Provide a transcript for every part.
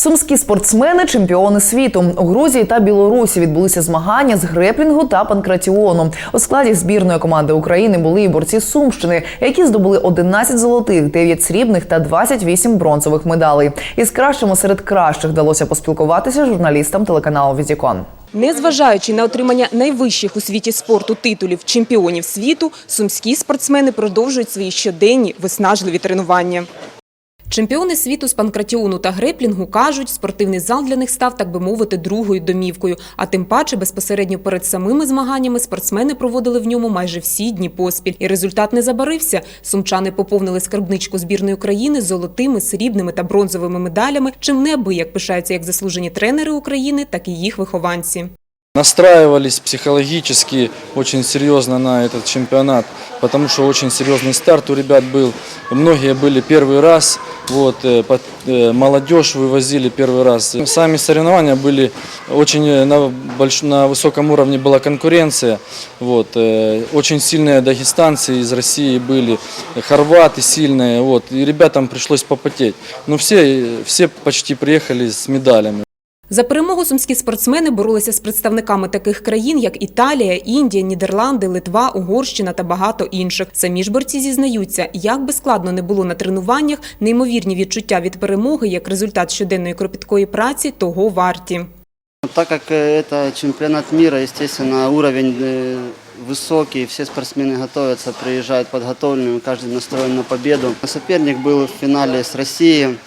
Сумські спортсмени чемпіони світу у Грузії та Білорусі відбулися змагання з греплінгу та панкратіону. У складі збірної команди України були і борці Сумщини, які здобули 11 золотих, 9 срібних та 28 бронзових медалей. Із кращими серед кращих вдалося поспілкуватися журналістам телеканалу Візікон. Незважаючи на отримання найвищих у світі спорту титулів чемпіонів світу, сумські спортсмени продовжують свої щоденні виснажливі тренування. Чемпіони світу з панкратіону та греплінгу кажуть, спортивний зал для них став, так би мовити, другою домівкою. А тим паче, безпосередньо перед самими змаганнями спортсмени проводили в ньому майже всі дні поспіль. І результат не забарився. Сумчани поповнили скарбничку збірної України золотими, срібними та бронзовими медалями, чим неабияк пишаються як заслужені тренери України, так і їх вихованці. Настраивались психологически очень серьезно на этот чемпионат, потому что очень серьезный старт у ребят был. Многие были первый раз, вот, э, под- э, молодежь вывозили первый раз. Сами соревнования были очень э, на, больш- на высоком уровне была конкуренция. Вот, э, очень сильные дагестанцы из России были, хорваты сильные, вот, и ребятам пришлось попотеть. Но все, э, все почти приехали с медалями. За перемогу сумські спортсмени боролися з представниками таких країн, як Італія, Індія, Нідерланди, Литва, Угорщина та багато інших. Самі ж борці зізнаються, як би складно не було на тренуваннях, неймовірні відчуття від перемоги як результат щоденної кропіткої праці того варті. Так как э, это чемпионат мира, естественно, уровень э, высокий, все спортсмены готовятся, приезжают подготовленными, каждый настроен на победу. Соперник был в финале с Россией, э, как бы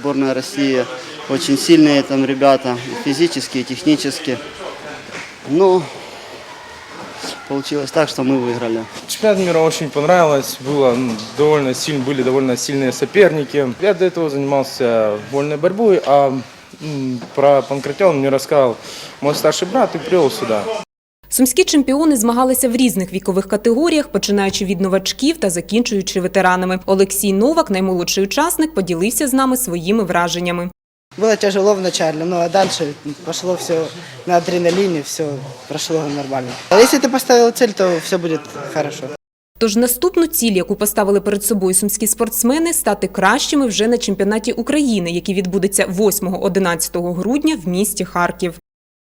Сборная России, очень сильные там ребята, физически, и технически. Но получилось так, что мы выиграли. Чемпионат мира очень понравилось, было довольно сильно, были довольно сильные соперники. Я до этого занимался вольной борьбой, а про панкратион мне рассказал мой старший брат и привел сюда. Сумські чемпіони змагалися в різних вікових категоріях, починаючи від новачків та закінчуючи ветеранами. Олексій Новак, наймолодший учасник, поділився з нами своїми враженнями. Было тяжело вначале, но дальше пошло все на адреналине, все прошло нормально. А если ты поставил цель, то все будет хорошо. Тож наступну ціль, яку поставили перед собою сумські спортсмени, стати кращими вже на чемпіонаті України, який відбудеться 8-11 грудня в місті Харків.